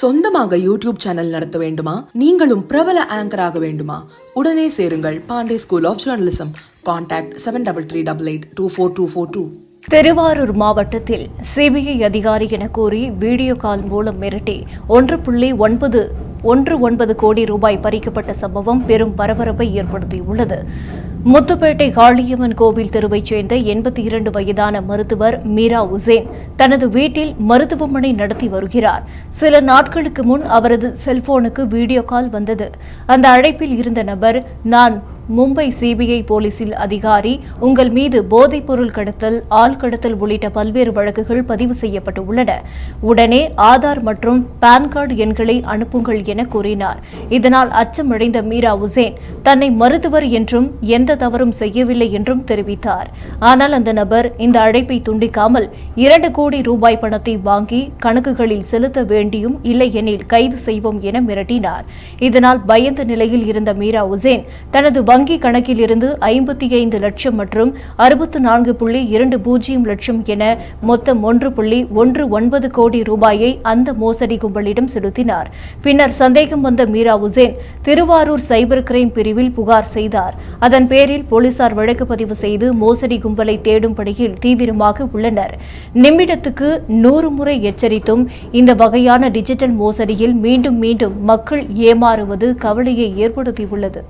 சொந்தமாக YouTube channel நடத்த வேண்டுமா? நீங்களும் பிரபல ஆங்கராக வேண்டுமா? உடனே சேருங்கள் Pandey school of journalism contact seven double three double eight two four two four two Thiruvarur மாவட்டத்தில் சிபிஐ அதிகாரி என கூறி வீடியோ கால் மூலம் மிரட்டி ஒன்று புள்ளி ஒன்பது ஒன்று ஒன்பது கோடி ரூபாய் பறிக்கப்பட்ட சம்பவம் பெரும் பரபரப்பை ஏற்படுத்தியுள்ளது. முத்துப்பேட்டை காளியம்மன் கோவில் தெருவைச் சேர்ந்த எண்பத்தி இரண்டு வயதான மருத்துவர் மீரா உசேன் தனது வீட்டில் மருத்துவமனை நடத்தி வருகிறார். சில நாட்களுக்கு முன் அவரது செல்போனுக்கு வீடியோ கால் வந்தது. அந்த அழைப்பில் இருந்த நபர் நான் மும்பை சிபிஐ போலீசில் அதிகாரி உங்கள் மீது போதைப்பொருள் கடத்தல் ஆள் கடத்தல் உள்ளிட்ட பல்வேறு வழக்குகள் பதிவு செய்யப்பட்டுள்ளன. உடனே ஆதார் மற்றும் பான் கார்டு எண்களை அனுப்புங்கள் என கூறினார். இதனால் அச்சமடைந்த மீரா உசேன் தன்னை மருத்துவர் என்றும் எந்த தவறும் செய்யவில்லை என்றும் தெரிவித்தார். ஆனால் அந்த நபர் இந்த அழைப்பை துண்டிக்காமல் இரண்டு கோடி ரூபாய் பணத்தை வாங்கி கணக்குகளில் செலுத்த வேண்டியும் இல்லை எனில் கைது செய்வோம் என மிரட்டினார். இதனால் பயந்த நிலையில் இருந்த மீரா உசேன் தனது வங்கி கணக்கில் இருந்து ஐம்பத்தி ஐந்து லட்சம் மற்றும் அறுபத்து நான்கு புள்ளி இரண்டு பூஜ்ஜியம் லட்சம் என மொத்தம் ஒன்று புள்ளி ஒன்று ஒன்பது கோடி ரூபாயை அந்த மோசடி கும்பலிடம் செலுத்தினார். பின்னர் சந்தேகம் வந்த மீரா உசேன் திருவாரூர் சைபர் கிரைம் பிரிவில் புகார் செய்தார். அதன் பேரில் போலீசார் வழக்கு பதிவு செய்து மோசடி கும்பலை தேடும் பணியில் தீவிரமாக உள்ளனர். நிமிடத்துக்கு நூறு முறை எச்சரித்தும் இந்த வகையான டிஜிட்டல் மோசடியில் மீண்டும் மீண்டும் மக்கள் ஏமாறுவது கவலையை ஏற்படுத்தியுள்ளது.